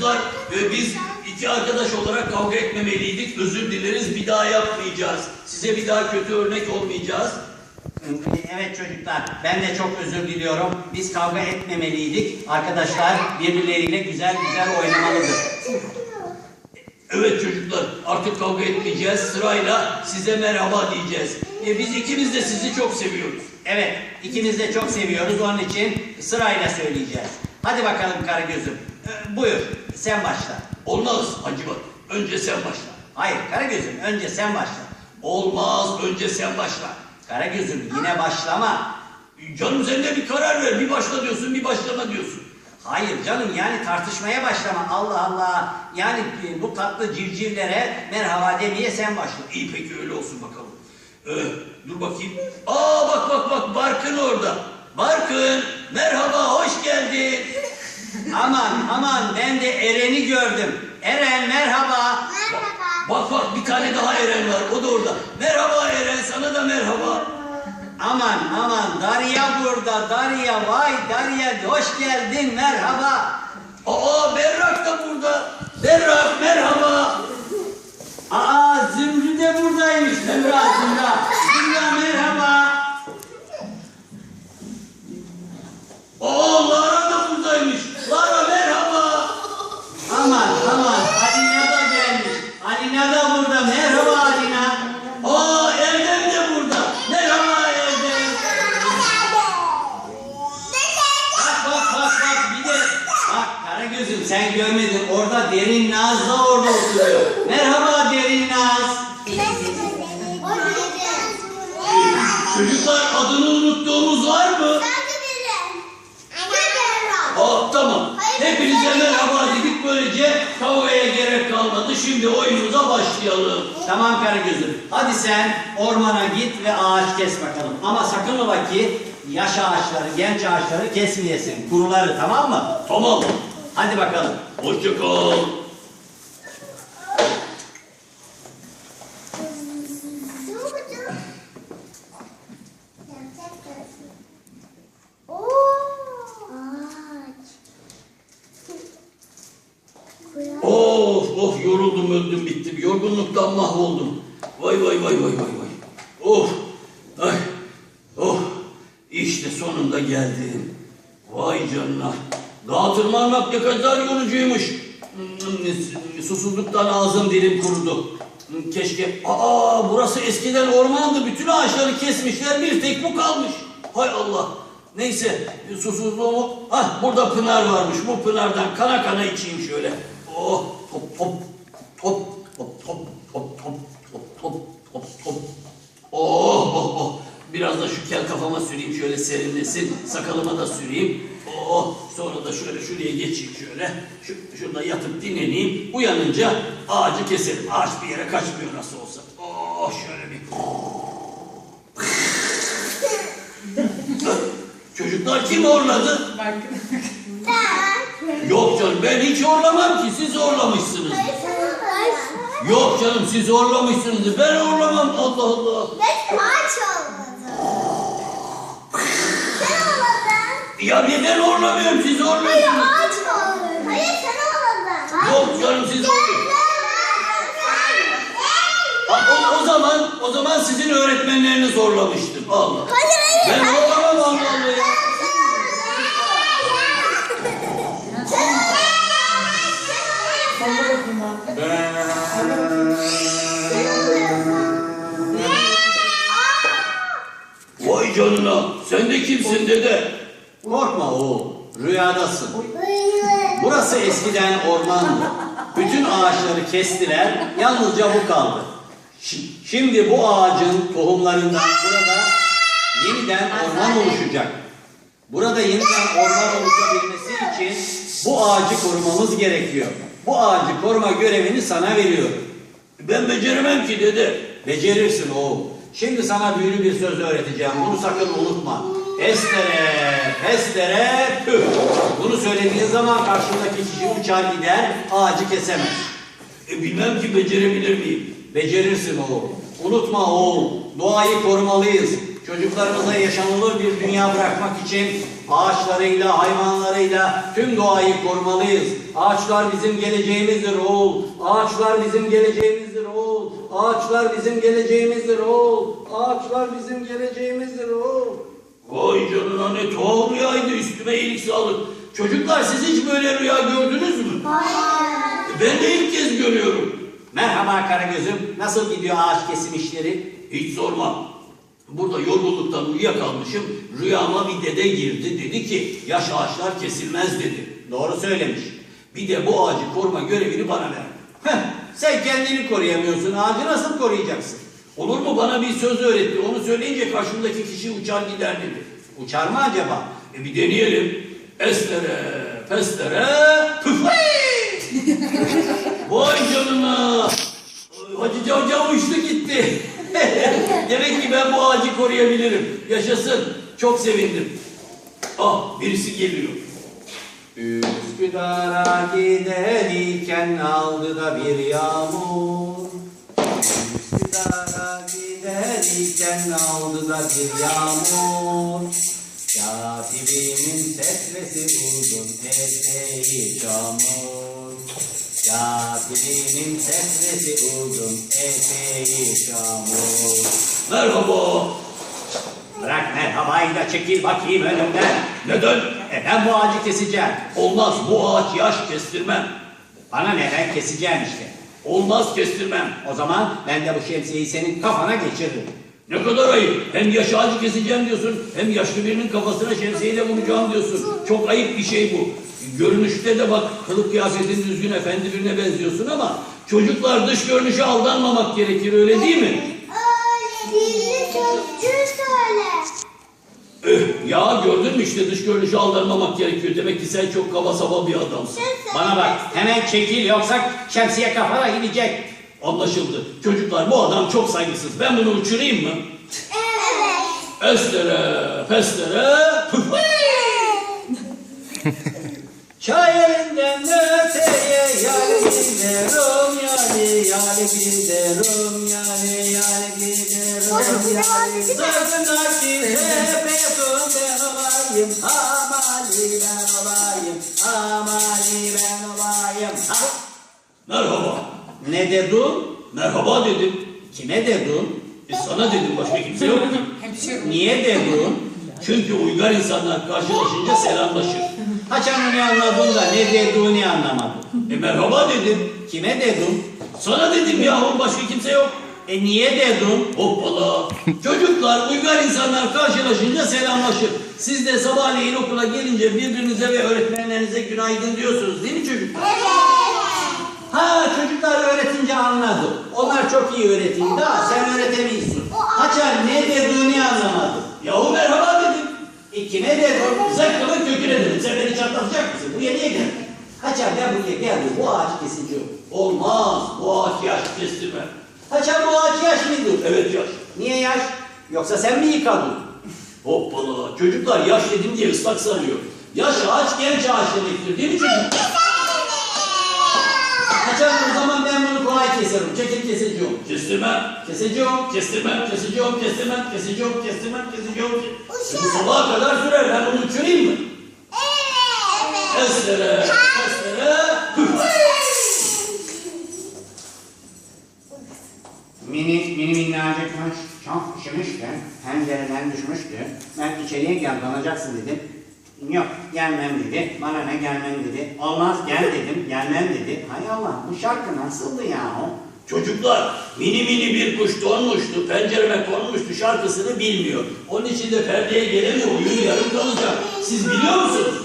Çocuklar e, biz iki arkadaş olarak kavga etmemeliydik. Özür dileriz bir daha yapmayacağız. Size bir daha kötü örnek olmayacağız. Evet çocuklar, ben de çok özür diliyorum. Biz kavga etmemeliydik. Arkadaşlar birbirleriyle güzel güzel oynamalıdır. Evet çocuklar artık kavga etmeyeceğiz. Sırayla size merhaba diyeceğiz. E, biz ikimiz de sizi çok seviyoruz. Evet, ikimiz de çok seviyoruz. Onun için sırayla söyleyeceğiz. Hadi bakalım Karagöz'üm. Ee, buyur, sen başla. Olmaz Hacivat. Önce sen başla. Hayır Karagöz'üm, önce sen başla. Olmaz önce sen başla. Karagöz'üm yine başlama. Canım sen de bir karar ver. Bir başla diyorsun bir başlama diyorsun. Hayır canım yani tartışmaya başlama. Allah Allah. Yani e, bu tatlı civcivlere merhaba demeye sen başla. İyi peki öyle olsun bakalım. Ee, dur bakayım. Aa bak bak bak Barkın orada. Barkın merhaba hoş geldin. Aman aman ben de Eren'i gördüm. Eren merhaba. Bak bak bir tane daha Eren var o da orada. Merhaba Eren sana da merhaba. Aman aman Darya burada Darya vay Darya hoş geldin merhaba. Aa Berrak da burada. Berrak merhaba. Aa Zümrü de buradaymış Zümra Zümra. Kalmadı. Şimdi oyunumuza başlayalım. Tamam Karagöz'üm hadi sen ormana git ve ağaç kes bakalım. Ama sakın ola ki yaş ağaçları, genç ağaçları kesmeyesin. Kuruları tamam mı? Tamam. Hadi bakalım. Hoşça kal. Of of yoruldum öldüm bittim. Yorgunluktan mahvoldum. Vay vay vay vay vay vay. Of. Ay. Oh. İşte sonunda geldim. Vay canına. Tırmanmak ne kadar yorucuymuş. Hmm, Susuzluktan ağzım dilim kurudu. Hmm, Keşke... Aa burası eskiden ormandı. Bütün ağaçları kesmişler. Bir tek bu kalmış. Hay Allah. Neyse susuzluğumu... Ah burada pınar varmış. Bu pınardan kana kana içeyim şöyle. Oh top top top top top top top top top top top. Oh oh oh. Biraz da şu kel kafama süreyim şöyle serinlesin. Sakalıma da süreyim. Oh sonra da şöyle şuraya geçeyim şöyle. Şu, şurada yatıp dinleneyim. Uyanınca ağacı keserim. Ağaç bir yere kaçmıyor nasıl olsa. Oh şöyle bir. Çocuklar kim horladı? Yok canım ben hiç horlamam ki siz horlamışsınız. Yok canım siz horlamışsınız. Ben horlamam Allah Allah. Ya neden horlamıyorum siz horluyorsunuz. Yok canım siz horluyorsunuz. Ha, o, o zaman o zaman sizin öğretmenleriniz horlamıştır. Allah. Ben horlamam Allah Allah ya. Vay canına sen de kimsin dede? Korkma oğul, rüyadasın. Burası eskiden ormandı. Bütün ağaçları kestiler, yalnızca bu kaldı. Şi- Şimdi bu ağacın tohumlarından burada yeniden orman oluşacak. Burada yeniden orman oluşabilmesi için bu ağacı korumamız gerekiyor. Bu ağacı koruma görevini sana veriyorum. Ben beceremem ki dede. Becerirsin oğul. Şimdi sana büyülü bir söz öğreteceğim. Bunu sakın unutma. Estere, pestere, püf. Bunu söylediğin zaman karşındaki kişi uçar gider, ağacı kesemez. E, bilmem ki becerebilir miyim? Becerirsin oğul. Unutma oğul, doğayı korumalıyız. Çocuklarımıza yaşanılır bir dünya bırakmak için ağaçlarıyla, hayvanlarıyla tüm doğayı korumalıyız. Ağaçlar bizim geleceğimizdir oğul. Ağaçlar bizim geleceğimizdir oğul. Ağaçlar bizim geleceğimizdir oğul. Ağaçlar bizim geleceğimizdir oğul. Vay canına ne tuhaf rüyaydı üstüme iyilik sağlık. Çocuklar siz hiç böyle rüya gördünüz mü? Ben de ilk kez görüyorum. Merhaba Karagöz'üm. Nasıl gidiyor ağaç kesim işleri? Hiç sorma. Burada yorgunluktan uyuyakalmışım. Rüyama bir dede girdi. Dedi ki yaş ağaçlar kesilmez dedi. Doğru söylemiş. Bir de bu ağacı koruma görevini bana ver. Heh, sen kendini koruyamıyorsun. Ağacı nasıl koruyacaksın? Olur mu bana bir söz öğretti. Onu söyleyince karşımdaki kişi uçar gider dedi. Uçar mı acaba? E bir deneyelim. Estere, pestere, püfey! Vay canına! Hacı Cavcav uçtu gitti. Demek ki ben bu ağacı koruyabilirim. Yaşasın. Çok sevindim. Ah birisi geliyor. Üsküdar'a giderken aldı da bir yağmur. Üsküdar'a giderken aldı da bir yağmur. Katibimin setresi uzun eteği çamur. Katibimin setresi uzun eteği çamur. Merhaba. Bırak merhabayı da çekil bakayım önümden. Neden? E ben bu ağacı keseceğim. Olmaz bu ağaç yaş kestirmem. Bana ne ben keseceğim işte. Olmaz kestirmem. O zaman ben de bu şemsiyeyi senin kafana geçiririm. Ne kadar ayıp. Hem yaş ağacı keseceğim diyorsun, hem yaşlı birinin kafasına şemsiyeyle vuracağım diyorsun. Çok ayıp bir şey bu. Görünüşte de bak kılık kıyafetin düzgün efendi birine benziyorsun ama çocuklar dış görünüşe aldanmamak gerekir öyle değil mi? Öyle dilli sözcüğü söyle. Ya gördün mü işte dış görünüşe aldanmamak gerekiyor. Demek ki sen çok kaba saba bir adamsın. Bana bak hemen çekil yoksa şemsiye kafana gidecek. Anlaşıldı. Çocuklar bu adam çok saygısız. Ben bunu uçurayım mı? Evet. Estere, pestere! Çay elinden yar giderim yani yar giderim yani yar giderim yani Sırtındaki tepesinde ben olayım amali ben olayım amali ben olayım ha. Merhaba. Ne dedin? Merhaba dedim. Kime dedin? E sana dedim başka kimse yok. Niye dedin? Çünkü uygar insanlar karşılaşınca selamlaşır. Haçanı ne anladın da ne dediğini anlamadım. E merhaba dedim. Kime dedin? Sana dedim yahu başka kimse yok. E niye dedin? Hoppala. Çocuklar uygar insanlar karşılaşınca selamlaşır. Siz de sabahleyin okula gelince birbirinize ve öğretmenlerinize günaydın diyorsunuz değil mi çocuklar? Ha çocuklar öğretince anladı. Onlar çok iyi öğretiyor da sen öğretemiyorsun. Haçan ne dediğini anlamadım. Yahu merhaba dedim. E kime dedin? Zıkkımın köküne dedim. Sen beni çatlatacak mısın? Buraya niye geldin? Haçan ben buraya geldim. Bu ağaç kesici. Olmaz. Bu ağaç yaş kestirme. Haçan bu ağaç yaş mıydı? Evet yaş. Niye yaş? Yoksa sen mi yıkadın? Hoppala. Çocuklar yaş dedim diye ıslak sarıyor. Yaş ağaç genç ağaç demektir değil mi çocuklar? Haçan o zaman ben bunu kolay keserim. Çekil keseceğim. Kestirmem. Keseceğim. Kestirmem, keseceğim, kestirmem, keseceğim, kestirmem, keseceğim. Bu sabaha kadar sürer. Ben onu uçurayım mı? Evet. Estere, estere, Mini, mini minnacıkmış, çok üşümüştü, pencereden düşmüştü. Ben içeriye gel, danacaksın dedim. Yok, gelmem dedi. Bana ne gelmem dedi. Olmaz, gel dedim. Gelmem dedi. Hay Allah, bu şarkı nasıldı yahu? Çocuklar mini mini bir kuş donmuştu, pencereme konmuştu şarkısını bilmiyor. Onun için de perdeye gelemiyor, oyun yarım kalacak. Siz biliyor musunuz?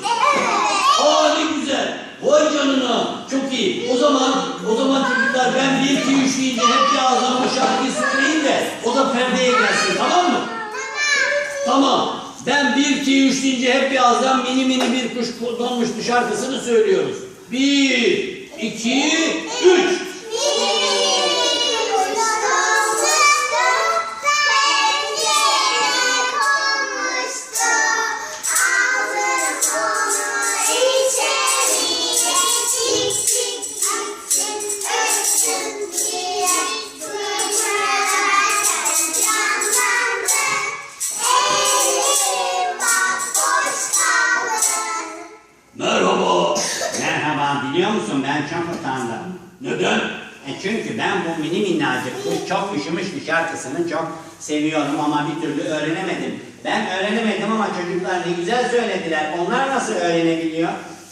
Aa ne güzel. Vay canına. Çok iyi. O zaman o zaman çocuklar ben bir iki üç deyince hep bir ağzına bu şarkıyı söyleyeyim de o da perdeye gelsin tamam mı? Tamam. Ben bir iki üç deyince hep bir ağızdan mini mini bir kuş donmuştu şarkısını söylüyoruz. Bir, iki, üç. Çok üşümüş bir şarkısını çok seviyorum ama bir türlü öğrenemedim. Ben öğrenemedim ama çocuklar ne güzel söylediler. Onlar nasıl öğrenebiliyor?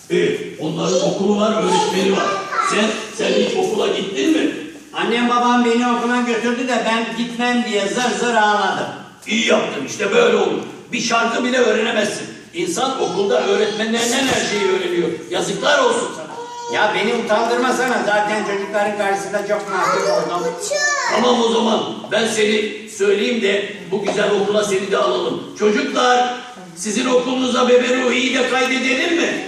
İyi, onların okulu var, öğretmeni var. Sen, sen hiç okula gittin mi? Annem babam beni okula götürdü de ben gitmem diye zır zır ağladım. İyi yaptın işte böyle olur. Bir şarkı bile öğrenemezsin. İnsan okulda öğretmenlerinden her şeyi öğreniyor. Yazıklar olsun sana. Ya beni utandırmasana zaten çocukların karşısında çok mahcup oldum. Tamam o zaman ben seni söyleyeyim de bu güzel okula seni de alalım. Çocuklar sizin okulunuza Bebe Ruhi'yi de kaydedelim mi?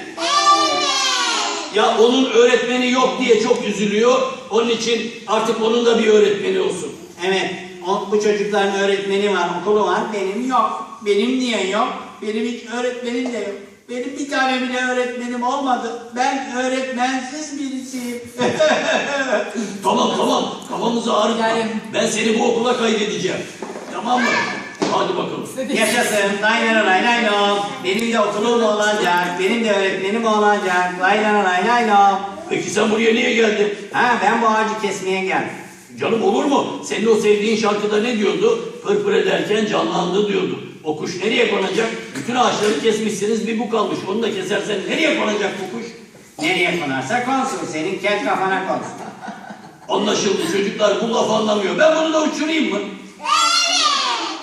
Ya onun öğretmeni yok diye çok üzülüyor. Onun için artık onun da bir öğretmeni olsun. Evet o, bu çocukların öğretmeni var okulu var benim yok. Benim niye yok? Benim hiç öğretmenim de yok. Benim bir tane bile öğretmenim olmadı. Ben öğretmensiz birisiyim. Tamam tamam kafamızı ağrıtma. Yani- Ben seni bu okula kaydedeceğim. Tamam mı? Hadi bakalım. Yaşasın. Lay lay lay lay lom. Benim de okulum olacak. Benim de öğretmenim olacak. Lay lay lay lay lom. Peki sen buraya niye geldin? Ha ben bu ağacı kesmeye geldim. Canım olur mu? Senin o sevdiğin şarkıda ne diyordu? Pırpır ederken canlandı diyordu. O kuş nereye konacak? Bütün ağaçları kesmişsiniz bir bu kalmış. Onu da kesersen nereye konacak bu kuş? Nereye konarsa konsun. Senin kel kafana konsun. Anlaşıldı çocuklar bu laf anlamıyor. Ben bunu da uçurayım mı?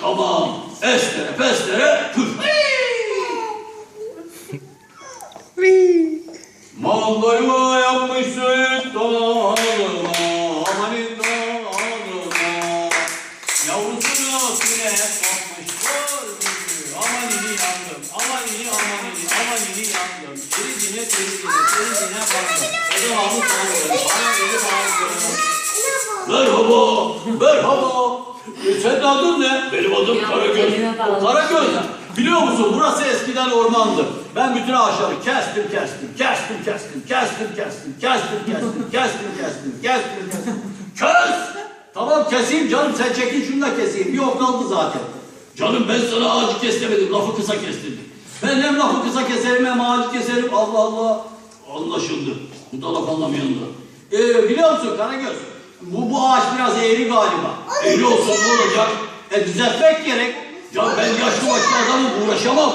Tamam. Estere pestere püf. Mandarina yapmışsın dağlarına, Merhaba, merhaba. E, senin adın ne? Benim adım Karagöz. Karagöz. Biliyor musun burası eskiden ormandı. Ben bütün ağaçları kestim, kestim, kestim, kestim, kestim, kestim, kestim, kestim, kestim, kestim, kestim, kestim. Kes! Tamam keseyim canım sen çekin şunu da keseyim. Bir ok kaldı zaten. Canım ben sana ağacı kes demedim, lafı kısa kestirdim. Ben hem lafı kısa keserim hem ağacı keserim. Allah Allah. Anlaşıldı. Bu da laf anlamayan da. Ee, biliyor musun Karagöz? Bu, bu ağaç biraz eğri galiba. Eğri olsun ne olacak? E düzeltmek gerek. Ya ben yaşlı başlı adamım uğraşamam.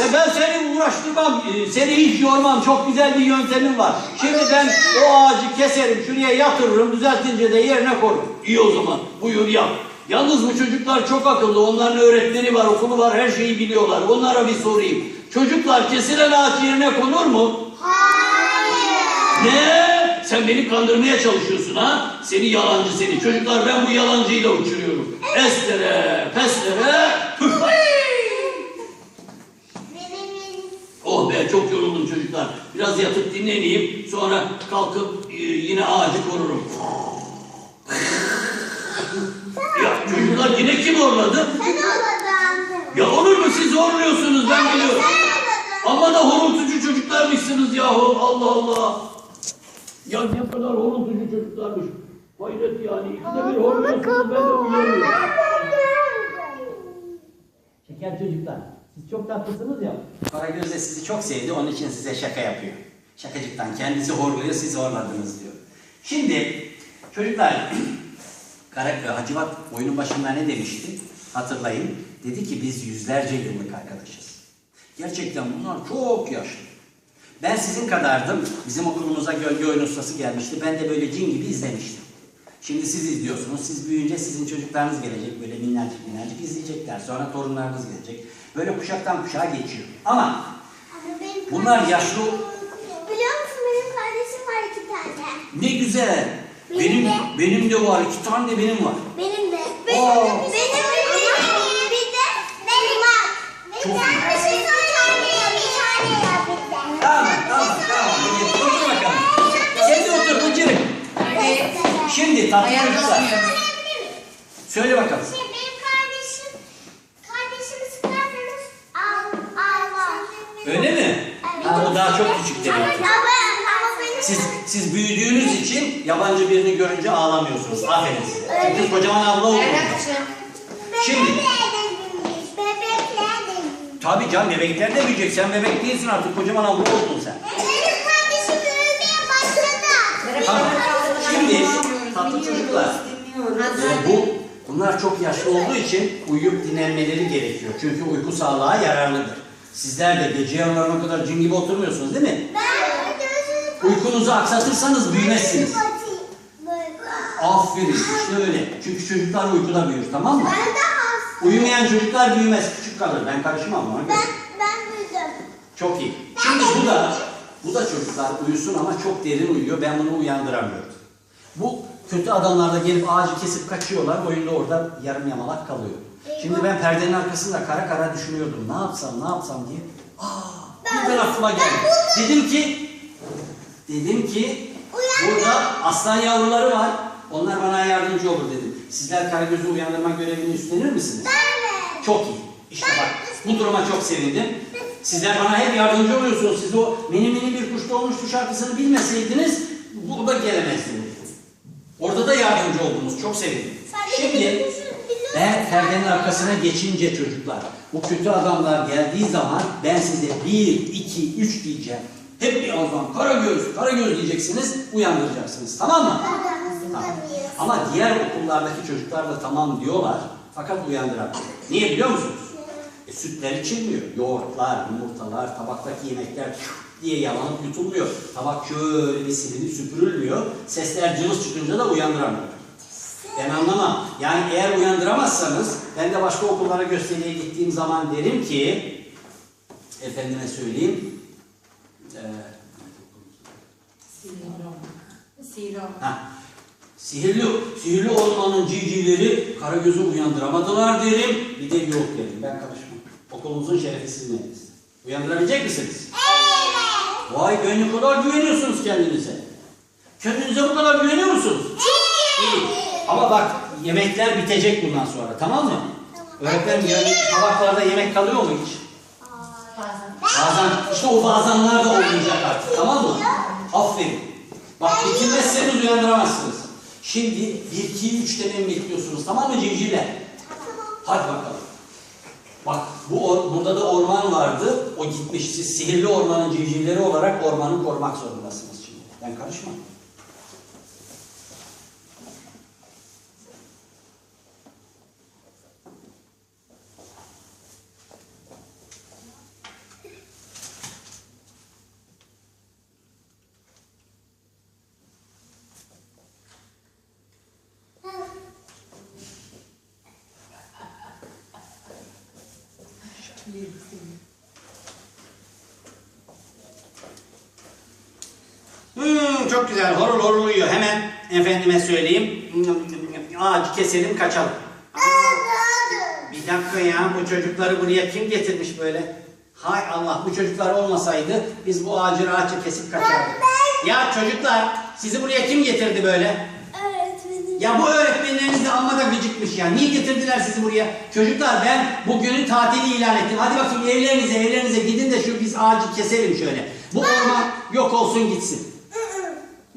Ve ben seni uğraştırmam, e, seni hiç yormam. Çok güzel bir yöntemim var. Şimdi ben o ağacı keserim, şuraya yatırırım, düzeltince de yerine koyarım. İyi o zaman, buyur yap. Yalnız bu çocuklar çok akıllı, onların öğretmeni var, okulu var, her şeyi biliyorlar. Onlara bir sorayım. Çocuklar kesilen ağaç yerine konur mu? Ne? Sen beni kandırmaya çalışıyorsun ha? Seni yalancı seni. Çocuklar ben bu yalancıyla uçuruyorum. Estere, pestere, püf. Oh be çok yoruldum çocuklar. Biraz yatıp dinleneyim. Sonra kalkıp e, yine ağacı korurum. ya çocuklar yine kim horladı? Ya olur mu siz horluyorsunuz ben biliyorum. Ama da horultucu çocuklarmışsınız yahu. Allah Allah. Ya ne kadar horultucu çocuklarmış. Hayret yani. İkide bir horluyorsunuz ben de uyarıyorum. Şeker çocuklar. Siz çok tatlısınız ya. Karagöz de sizi çok sevdi. Onun için size şaka yapıyor. Şakacıktan kendisi horluyor, siz horladınız diyor. Şimdi çocuklar Kara, Hacivat oyunun başında ne demişti? Hatırlayın. Dedi ki biz yüzlerce yıllık arkadaşız. Gerçekten bunlar çok yaşlı. Ben sizin kadardım. Bizim okulumuza gölge oyun ustası gelmişti. Ben de böyle cin gibi izlemiştim. Şimdi siz izliyorsunuz. Siz büyüyünce sizin çocuklarınız gelecek. Böyle minnacık minnacık izleyecekler. Sonra torunlarınız gelecek. Böyle kuşaktan kuşağa geçiyor. Ama bunlar yaşlı... Biliyor musun benim kardeşim var iki tane. Ne güzel. Benim Benim de. benim de var. iki tane de benim var. Benim de. Aa. Benim de. Benim de. Bir de benim var. Çok tane bir tane ya bir tane ya bir tane. Tamam, tamam, tamam. Peki, Otur bakalım. Sen de otur, Bıcırık. Şimdi tatlı Ayağını çocuklar. almıyor. Söyle bakalım. Şey benim kardeşim, kardeşimi sıkarsanız al, al var. Öyle mi? Evet. Ha, o daha çok küçük demek ki. Ama, ama. Siz, siz büyüdüğünüz için yabancı birini görünce ağlamıyorsunuz. Aferin size. Çünkü kocaman abla oldunuz. Şimdi-. Tabii can bebekler de büyüyecek. Sen bebek değilsin artık kocaman abla oldun sen. Benim kardeşim Tamam. Şimdi tatlı çocuklar. e, bu bunlar çok yaşlı olduğu için uyuyup dinlenmeleri gerekiyor. Çünkü uyku sağlığa yararlıdır. Sizler de gece yarılarına kadar cin gibi oturmuyorsunuz değil mi? Ben Uykunuzu aksatırsanız büyümezsiniz. Aferin işte öyle. Çünkü çocuklar uykuda büyür tamam mı? Ben de. Uyumayan çocuklar büyümez, küçük kalır. Ben karışmam ona göre. Ben, ben duydum. Çok iyi. Şimdi bu da bu da çocuklar uyusun ama çok derin uyuyor. Ben bunu uyandıramıyorum. Bu kötü adamlar da gelip ağacı kesip kaçıyorlar. Oyunda orada yarım yamalak kalıyor. Şimdi ben perdenin arkasında kara kara düşünüyordum. Ne yapsam, ne yapsam diye. Aa, birden aklıma geldi. Dedim ki, dedim ki burada aslan yavruları var. Onlar bana yardımcı olur dedim. Sizler Karagöz'ü uyandırma görevini üstlenir misiniz? Evet. Çok iyi. İşte bak bu duruma çok sevindim. Sizler bana hep yardımcı oluyorsunuz. Siz o mini mini bir kuş doğmuştu şarkısını bilmeseydiniz burada gelemezdiniz. Orada da yardımcı oldunuz. Çok sevindim. Şimdi ben perdenin arkasına geçince çocuklar bu kötü adamlar geldiği zaman ben size bir, iki, üç diyeceğim. Hep bir ağızdan Karagöz, Karagöz diyeceksiniz, uyandıracaksınız. Tamam mı? Ama diğer okullardaki çocuklar da tamam diyorlar fakat uyandıramıyor. Niye biliyor musunuz? E, sütler içilmiyor. Yoğurtlar, yumurtalar, tabaktaki yemekler diye yalanıp yutulmuyor. Tabak şöyle bir silinip süpürülmüyor. Sesler cılız çıkınca da uyandıramıyor. Ben anlamam. Yani eğer uyandıramazsanız ben de başka okullara gösteriye gittiğim zaman derim ki efendime söyleyeyim eee Siro. Ha. Sihirli, sihirli ormanın civcivleri Karagöz'ü uyandıramadılar derim. Bir de yok derim. Ben karışmam. Okulumuzun şerefi sizin. Uyandırabilecek misiniz? Evet. Vay be ne kadar güveniyorsunuz kendinize. Kendinize bu kadar güveniyor musunuz? İyi. Ama bak yemekler bitecek bundan sonra tamam mı? Öğretmenim yani tabaklarda yemek kalıyor mu hiç? Bazen. İşte o bazenler de olmayacak artık tamam mı? Aferin. Bak bitirmezseniz uyandıramazsınız. Şimdi 1, 2, 3 dememi bekliyorsunuz tamam mı civcivler? Hadi bakalım. Bak bu or- burada da orman vardı. O gitmiş. Siz sihirli ormanın civcivleri olarak ormanı korumak zorundasınız şimdi. Ben karışmam. Hmm, çok güzel. Horul horul uyuyor. Hemen efendime söyleyeyim. Ağacı keselim kaçalım. Bir dakika ya bu çocukları buraya kim getirmiş böyle? Hay Allah bu çocuklar olmasaydı biz bu ağacı rahatça kesip kaçardık. Ya çocuklar sizi buraya kim getirdi böyle? Öğretmenim. Ya bu öğretmenleriniz de amma da gıcıkmış ya. Niye getirdiler sizi buraya? Çocuklar ben bugünün tatili ilan ettim. Hadi bakayım evlerinize evlerinize gidin de şu biz ağacı keselim şöyle. Bu orman yok olsun gitsin.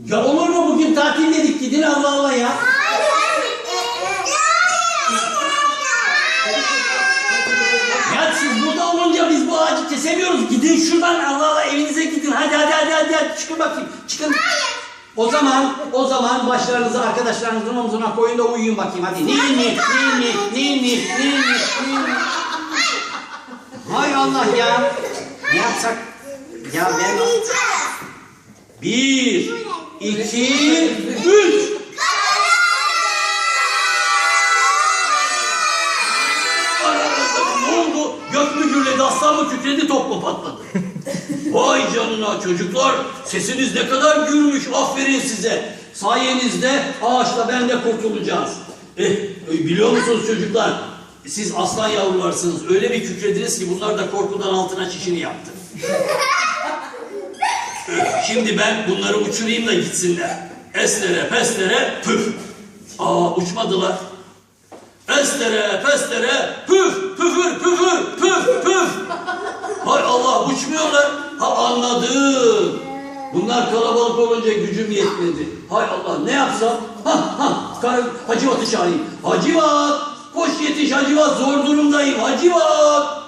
Ya olur mu bugün tatil dedik gidin Allah Allah ya. Ya siz burada olunca biz bu ağacı kesemiyoruz. Gidin şuradan Allah Allah evinize gidin. Hadi hadi hadi hadi, hadi. çıkın bakayım. Çıkın. O zaman o zaman başlarınızı arkadaşlarınızın omzuna koyun da uyuyun bakayım hadi. Ninni ninni ninni ninni ninni. Hay Allah ya. Ne yapsak? Ya ben bir, iki, üç. Ne oldu? Gök mü gürledi, aslan mı kükredi, top mu patladı? Vay canına çocuklar, sesiniz ne kadar gürmüş, aferin size. Sayenizde ağaçla ben de kurtulacağız. Eh, biliyor musunuz çocuklar, siz aslan yavrularsınız. Öyle bir kükrediniz ki bunlar da korkudan altına çişini yaptı. Şimdi ben bunları uçurayım da gitsinler. Estere pestere püf. Aa uçmadılar. Estere pestere püf püfür püfür püf püf. Hay Allah uçmuyorlar. Ha anladım. Bunlar kalabalık olunca gücüm yetmedi. Hay Allah ne yapsam? Ha ha kar Hacivat'ı çağırayım. Hacivat! Koş yetiş Hacivat zor durumdayım Hacivat!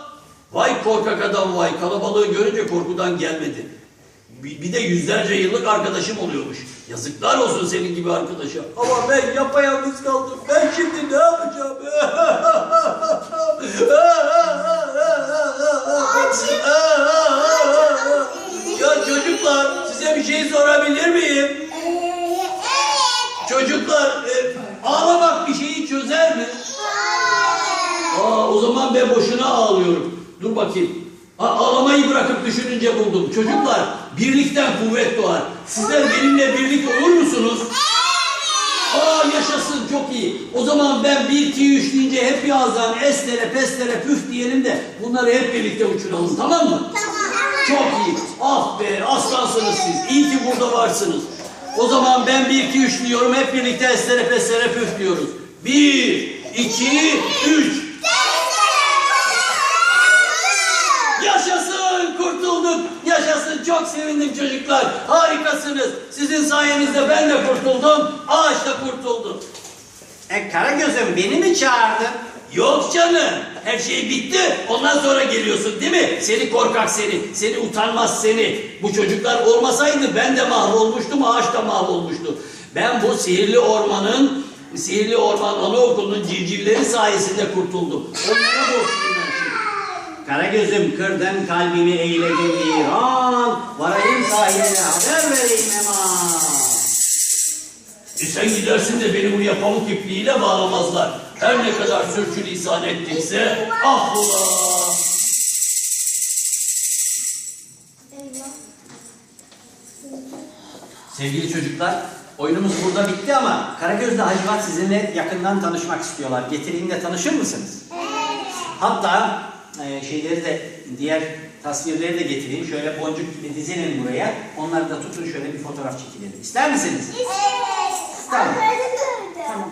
Vay korkak adam vay kalabalığı görünce korkudan gelmedi. Bir, de yüzlerce yıllık arkadaşım oluyormuş. Yazıklar olsun senin gibi arkadaşa. Ama ben yapayalnız kaldım. Ben şimdi ne yapacağım? ya çocuklar size bir şey sorabilir miyim? Evet. Çocuklar e, ağlamak bir şeyi çözer mi? Aa, o zaman ben boşuna ağlıyorum. Dur bakayım. Ağlamayı bırakıp düşününce buldum. Çocuklar birlikten kuvvet doğar. Sizler benimle birlik olur musunuz? Aa yaşasın çok iyi. O zaman ben bir iki üç deyince hep bir ağızdan estere pestere püf diyelim de bunları hep birlikte uçuralım tamam mı? Çok iyi. Ah be aslansınız siz. İyi ki burada varsınız. O zaman ben bir iki üç diyorum. Hep birlikte estere pestere püf diyoruz. Bir, iki, üç. Sevindim çocuklar. Harikasınız. Sizin sayenizde ben de kurtuldum. Ağaç da kurtuldu. E Karagöz'üm beni mi çağırdın? Yok canım. Her şey bitti. Ondan sonra geliyorsun değil mi? Seni korkak seni. Seni utanmaz seni. Bu çocuklar olmasaydı ben de mahvolmuştum. Ağaç da mahvolmuştu. Ben bu sihirli ormanın, sihirli orman anaokulunun civcivleri sayesinde kurtuldum. Onlara borçluyum. Karagöz'üm kırdın kalbimi eyledin viran. Varayım sahile haber vereyim hemen. E sen gidersin de beni buraya pamuk ipliğiyle bağlamazlar. Her ne kadar sürçülisan ettikse affola. Sevgili çocuklar, oyunumuz burada bitti ama Karagöz'le Hacivat sizinle yakından tanışmak istiyorlar. Getireyim de tanışır mısınız? Hatta e, şeyleri de diğer tasvirleri de getireyim. Şöyle boncuk gibi dizinin buraya. Onları da tutun şöyle bir fotoğraf çekilelim. İster misiniz? Evet. Tamam. Tamam.